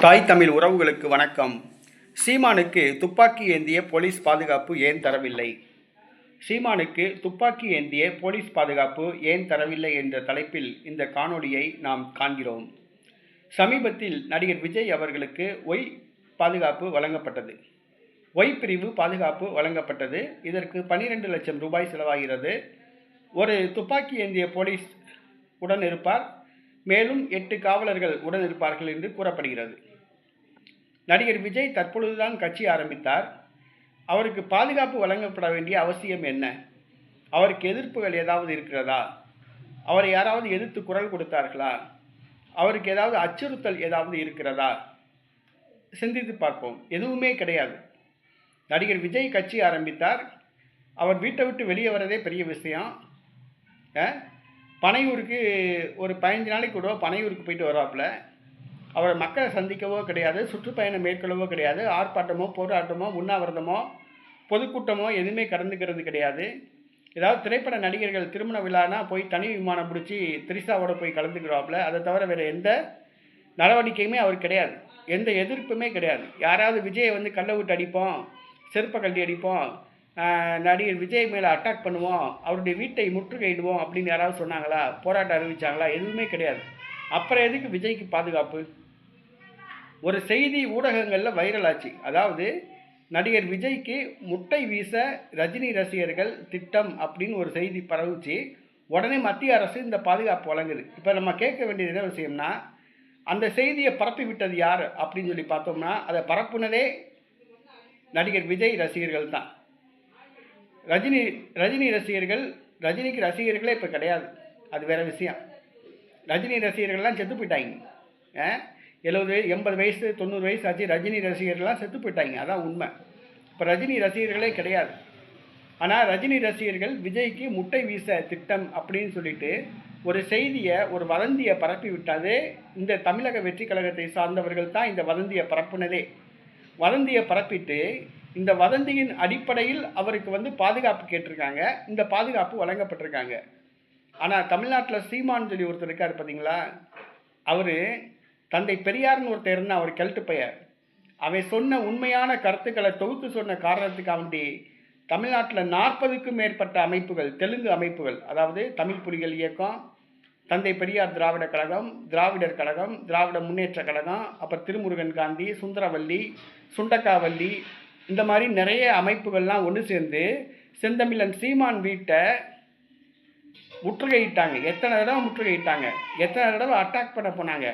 தாய் தமிழ் உறவுகளுக்கு வணக்கம். சீமானுக்கு துப்பாக்கி ஏந்திய போலீஸ் பாதுகாப்பு ஏன் தரவில்லை? சீமானுக்கு துப்பாக்கி ஏந்திய போலீஸ் பாதுகாப்பு ஏன் தரவில்லை என்ற தலைப்பில் இந்த காணொளியை நாம் காண்கிறோம். சமீபத்தில் நடிகர் விஜய் அவர்களுக்கு ஒய் பாதுகாப்பு வழங்கப்பட்டது. ஒய் பிரிவு பாதுகாப்பு வழங்கப்பட்டது. இதற்கு பன்னிரெண்டு லட்சம் ரூபாய் செலவாகிறது. ஒரு துப்பாக்கி ஏந்திய போலீஸ் உடன் இருப்பார். மேலும் எட்டு காவலர்கள் உடன் இருப்பார்கள் என்று கூறப்படுகிறது. நடிகர் விஜய் தற்பொழுதுதான் கட்சி ஆரம்பித்தார். அவருக்கு பாதுகாப்பு வழங்கப்பட வேண்டிய அவசியம் என்ன? அவருக்கு எதிர்ப்புகள் ஏதாவது இருக்கிறதா? அவரை யாராவது எதிர்த்து குரல் கொடுத்தார்களா? அவருக்கு ஏதாவது அச்சுறுத்தல் ஏதாவது இருக்கிறதா? சிந்தித்து பார்ப்போம். எதுவுமே கிடையாது. நடிகர் விஜய் கட்சி ஆரம்பித்தார். அவர் வீட்டை விட்டு வெளியே வரதே பெரிய விஷயம். பனையூருக்கு ஒரு பதினஞ்சு நாளைக்கு கூட பனையூருக்கு போயிட்டு வருவாப்புல அவரை மக்களை சந்திக்கவோ கிடையாது சுற்றுப்பயணம் மேற்கொள்ளவோ கிடையாது ஆர்ப்பாட்டமோ போராட்டமோ உண்ணாவிரதமோ பொதுக்கூட்டமோ எதுவுமே கலந்துக்கிறது கிடையாது. ஏதாவது திரைப்பட நடிகர்கள் திருமண விழானா போய் தனி விமானம் பிடிச்சி திரிசாவோட போய் கலந்துக்கிறாப்புல. அதை தவிர வேறு எந்த நடவடிக்கையுமே அவர் கிடையாது. எந்த எதிர்ப்புமே கிடையாது. யாராவது விஜயை வந்து கல்லை விட்டு அடிப்போம் செருப்பை கல்வி அடிப்போம் நடிகர் விஜய் மேலே அட்டாக் பண்ணுவோம் அவருடைய வீட்டை முற்றுகையிடுவோம் அப்படின்னு யாராவது சொன்னாங்களா? போராட்டம் அறிவிச்சாங்களா? எதுவுமே கிடையாது. அப்புறம் எதுக்கு விஜய்க்கு பாதுகாப்பு? ஒரு செய்தி ஊடகங்களில் வைரல் ஆச்சு. அதாவது நடிகர் விஜய்க்கு முட்டை வீச ரஜினி ரசிகர்கள் திட்டம் அப்படின்னு ஒரு செய்தி பரவுச்சு. உடனே மத்திய அரசு இந்த பாதுகாப்பு வழங்குது. இப்போ நம்ம கேட்க வேண்டியது என்ன விஷயம்னா அந்த செய்தியை பரப்பி விட்டது யார் அப்படின்னு சொல்லி பார்த்தோம்னா அதை பரப்புனதே நடிகர் விஜய் ரசிகர்கள் தான். ரஜினி ரஜினி ரசிகர்கள் ரஜினிக்கு ரசிகர்களே இப்போ கிடையாது. அது வேற விஷயம். ரஜினி ரசிகர்கள்லாம் செத்து போயிட்டாங்க. எழுபது எண்பது வயசு தொண்ணூறு வயசு ஆச்சு ரஜினி ரசிகர்கள்லாம் செத்து போயிட்டாங்க. அதான் உண்மை. இப்போ ரஜினி ரசிகர்களே கிடையாது. ஆனால் ரஜினி ரசிகர்கள் விஜய்க்கு முட்டை வீச திட்டம் அப்படின்னு சொல்லிட்டு ஒரு செய்தியை ஒரு வதந்தியை பரப்பி விட்டாது இந்த தமிழக வெற்றி கழகத்தை சார்ந்தவர்கள் தான் இந்த வதந்தியை பரப்புனதே. வதந்தியை பரப்பிட்டு இந்த வதந்தியின் அடிப்படையில் அவருக்கு வந்து பாதுகாப்பு கேட்டிருக்காங்க. இந்த பாதுகாப்பு வழங்கப்பட்டிருக்காங்க. ஆனால் தமிழ்நாட்டில் சீமான் சொல்லி ஒருத்தர் இருக்கார் பார்த்தீங்களா அவர் தந்தை பெரியார்னு ஒருத்தர் இருந்தால் அவர் கெல்ட்டு பெயர். அவன் சொன்ன உண்மையான கருத்துக்களை தொகுத்து சொன்ன காரணத்துக்கு வேண்டி தமிழ்நாட்டில் நாற்பதுக்கும் மேற்பட்ட அமைப்புகள் தெலுங்கு அமைப்புகள் அதாவது தமிழ் புலிகள் இயக்கம் தந்தை பெரியார் திராவிட கழகம் திராவிடர் கழகம் திராவிட முன்னேற்ற கழகம் அப்புறம் திருமுருகன் காந்தி சுந்தரவல்லி சுண்டக்காவல்லி இந்த மாதிரி நிறைய அமைப்புகள்லாம் ஒன்று சேர்ந்து செந்தமிழன் சீமான் வீட்டை முற்றுகையிட்டாங்க. எத்தனை தடவை முற்றுகையிட்டாங்க? எத்தனை தடவை அட்டாக் பண்ண போனாங்க?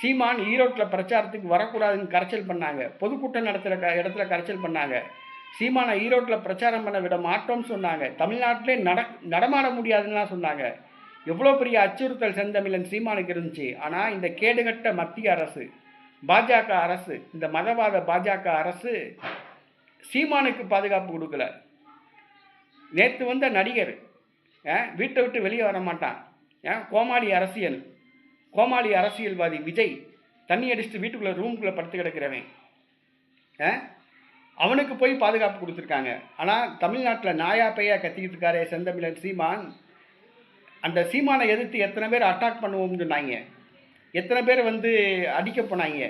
சீமான் ஈரோட்டில் பிரச்சாரத்துக்கு வரக்கூடாதுன்னு கரைச்சல் பண்ணாங்க. பொதுக்கூட்டம் நடத்துகிற க இடத்துல கரைச்சல் பண்ணாங்க. சீமானை ஈரோட்டில் பிரச்சாரம் பண்ண விட மாட்டோம்னு சொன்னாங்க. தமிழ்நாட்டிலே நட நடமாட முடியாதுன்னுலாம் சொன்னாங்க. எவ்வளோ பெரிய அச்சுறுத்தல் செந்தமிழன் சீமானுக்கு இருந்துச்சு. ஆனால் இந்த கேடுகட்ட மத்திய அரசு பாஜக அரசு இந்த மதவாத பாஜக அரசு சீமானுக்கு பாதுகாப்பு கொடுக்கல. நேற்று வந்த நடிகர் வீட்டை விட்டு வெளியே வர மாட்டான். ஏன் கோமாளி அரசியல். கோமாளி அரசியல்வாதி விஜய் தண்ணி அடிச்சுட்டு வீட்டுக்குள்ளே ரூம்குள்ளே படுத்து கிடக்கிறவன். அஹ், அவனுக்கு போய் பாதுகாப்பு கொடுத்துருக்காங்க. ஆனால் தமிழ்நாட்டில் நாயா பையா கத்திக்கிட்டு இருக்காரே செந்தமிழன் சீமான். அந்த சீமானை எதிர்த்து எத்தனை பேர் அட்டாக் பண்ணுவோம்னு சொன்னாங்க. எத்தனை பேர் வந்து அடிக்க போனாங்க.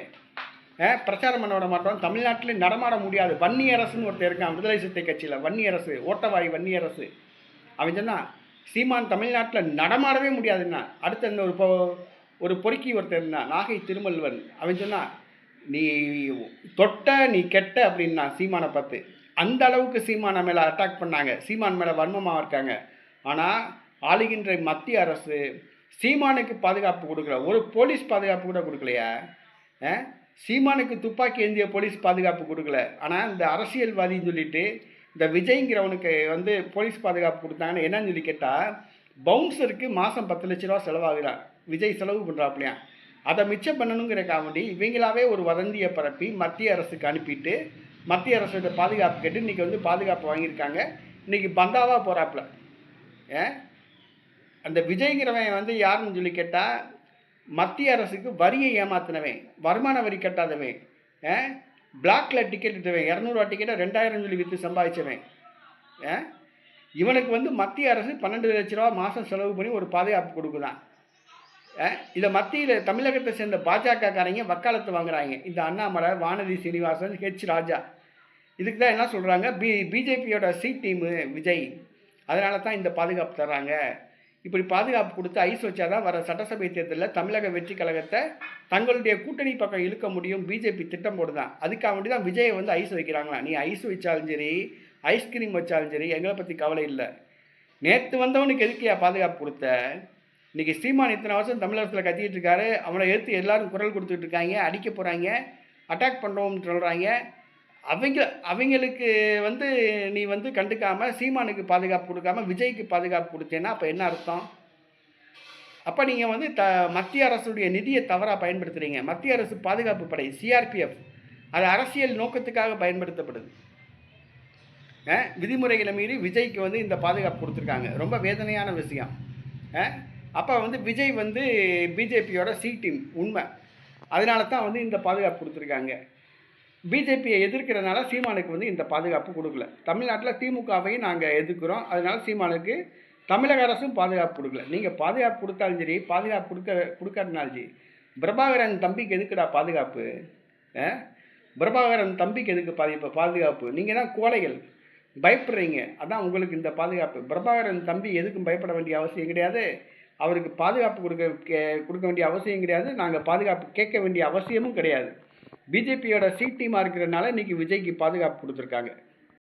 பிரச்சாரம் பண்ண விட மாட்டோம். தமிழ்நாட்டிலே நடமாட முடியாது. வன்னி அரசுன்னு ஒருத்தர் இருக்கான் விடுதலை சிறுத்தை கட்சியில். வன்னி அரசு ஓட்டவாய் வன்னி அரசு அவன் சொன்னான் சீமான் தமிழ்நாட்டில் நடமாடவே முடியாதுன்னா அடுத்த இந்த ஒரு பொ- ஒரு பொறுக்கி ஒருத்தர் இருந்தான் நாகை திருமல்வன். அவன் சொன்னான் நீ தொட்ட நீ கெட்ட அப்படின்னா சீமானை பார்த்து. அந்த அளவுக்கு சீமானை மேலே அட்டாக் பண்ணாங்க. சீமான் மேலே வன்மமாக இருக்காங்க. ஆனால் ஆளுகின்ற மத்திய அரசு சீமானுக்கு பாதுகாப்பு கொடுக்கல. ஒரு போலீஸ் பாதுகாப்பு கூட கொடுக்கலையா? ஆ? சீமானுக்கு துப்பாக்கி ஏந்திய போலீஸ் பாதுகாப்பு கொடுக்கல. ஆனால் இந்த அரசியல்வாதின்னு சொல்லிட்டு இந்த விஜய்ங்கிறவனுக்கு வந்து போலீஸ் பாதுகாப்பு கொடுத்தாங்கன்னு என்னன்னு சொல்லி கேட்டால் பவுன்சருக்கு மாதம் பத்து லட்ச ரூபா செலவாகிறான் விஜய் செலவு பண்ணுறாப்லையா அதை மிச்சம் பண்ணணுங்கிற காமெடி இவங்களாவே ஒரு வதந்தியை பரப்பி மத்திய அரசுக்கு அனுப்பிட்டு மத்திய அரசோட பாதுகாப்பு கேட்டு இன்றைக்கி வந்து பாதுகாப்பு வாங்கியிருக்காங்க. இன்றைக்கி பந்தாவாக போகிறாப்புல ஏன்? அந்த விஜய்ங்கிறவன் வந்து யாருன்னு சொல்லி கேட்டால் மத்திய அரசுக்கு வரியை ஏமாத்தினவன் வருமான வரி கட்டாதவன் பிளாக்ல டிக்கெட் விட்டவன் இரநூறுவா டிக்கெட்டை ரெண்டாயிரம் சொல்லி விற்று சம்பாதிச்சவன் ஏன் இவனுக்கு வந்து மத்திய அரசு பன்னெண்டு லட்ச ரூபா மாதம் செலவு பண்ணி ஒரு பாதுகாப்பு கொடுக்குதான். அஹ், இதை மத்தியில் தமிழகத்தை சேர்ந்த பாஜகக்காரங்க வக்காலத்து வாங்குறாங்க. இந்த அண்ணாமலை வானதி சீனிவாசன் ஹெச் ராஜா. இதுக்கு தான் என்ன சொல்கிறாங்க பி பிஜேபியோட சி டீமு விஜய். அதனால தான் இந்த பாதுகாப்பு தர்றாங்க. இப்படி பாதுகாப்பு கொடுத்து ஐஸ் வச்சாதான் வர சட்டசபை தேர்தலில் தமிழக வெற்றி கழகத்தை தங்களுடைய கூட்டணி பக்கம் இழுக்க முடியும் பிஜேபி திட்டம் போடுதான் அதுக்காக வேண்டி தான் விஜயை வந்து ஐஸ் வைக்கிறாங்களா? நீ ஐஸ் வச்சாலும் சரி ஐஸ்கிரீம் வச்சாலும் சரி எங்களை பற்றி கவலை இல்லை. நேற்று வந்தவனுக்கு எதுக்கியா பாதுகாப்பு கொடுத்த? இன்றைக்கி சீமான் இத்தனை வருஷம் தமிழகத்தில் கத்திக்கிட்டு இருக்காரு. அவனை எடுத்து எல்லாரும் குரல் கொடுத்துட்டு இருக்காங்க அடிக்க போகிறாங்க அட்டாக் பண்ணுறோம்னு சொல்கிறாங்க அவங்க அவங்களுக்கு வந்து நீ வந்து கண்டுக்காமல் சீமானுக்கு பாதுகாப்பு கொடுக்காம விஜய்க்கு பாதுகாப்பு கொடுத்தேன்னா அப்போ என்ன அர்த்தம்? அப்போ நீங்கள் வந்து த மத்திய அரசுடைய நிதியை தவறாக பயன்படுத்துகிறீங்க மத்திய அரசு பாதுகாப்பு படை சிஆர்பிஎஃப் அது அரசியல் நோக்கத்துக்காக பயன்படுத்தப்படுது. விதிமுறைகளை மீறி விஜய்க்கு வந்து இந்த பாதுகாப்பு கொடுத்துருக்காங்க. ரொம்ப வேதனையான விஷயம். அப்போ வந்து விஜய் வந்து பிஜேபியோட சி டீம் உண்மை. அதனால தான் வந்து இந்த பாதுகாப்பு கொடுத்துருக்காங்க. பிஜேபியை எதிர்க்கிறனால சீமானுக்கு வந்து இந்த பாதுகாப்பு கொடுக்கல. தமிழ்நாட்டில் திமுகவையும் நாங்கள் எதிர்க்கிறோம். அதனால சீமானுக்கு தமிழக அரசும் பாதுகாப்பு கொடுக்கல. நீங்கள் பாதுகாப்பு கொடுத்தாலும் சரி பாதுகாப்பு கொடுக்க கொடுக்காட்டினாலும் சரி பிரபாகரன் தம்பிக்கு எதுக்குடா பாதுகாப்பு? பிரபாகரன் தம்பிக்கு எதுக்கு பாதிப்பு பாதுகாப்பு? நீங்கள் தான் கோழைகள். பயப்படுறீங்க. அதான் உங்களுக்கு இந்த பாதுகாப்பு. பிரபாகரன் தம்பி எதுக்கும் பயப்பட வேண்டிய அவசியம் கிடையாது. அவருக்கு பாதுகாப்பு கொடுக்க கே- கொடுக்க வேண்டிய அவசியம் கிடையாது. நாங்கள் பாதுகாப்பு கேட்க வேண்டிய அவசியமும் கிடையாது. பிஜேபியோட சீட் டீமாக இருக்கிறதுனால இன்னைக்கு விஜய்க்கு பாதுகாப்பு கொடுத்துருக்காங்க.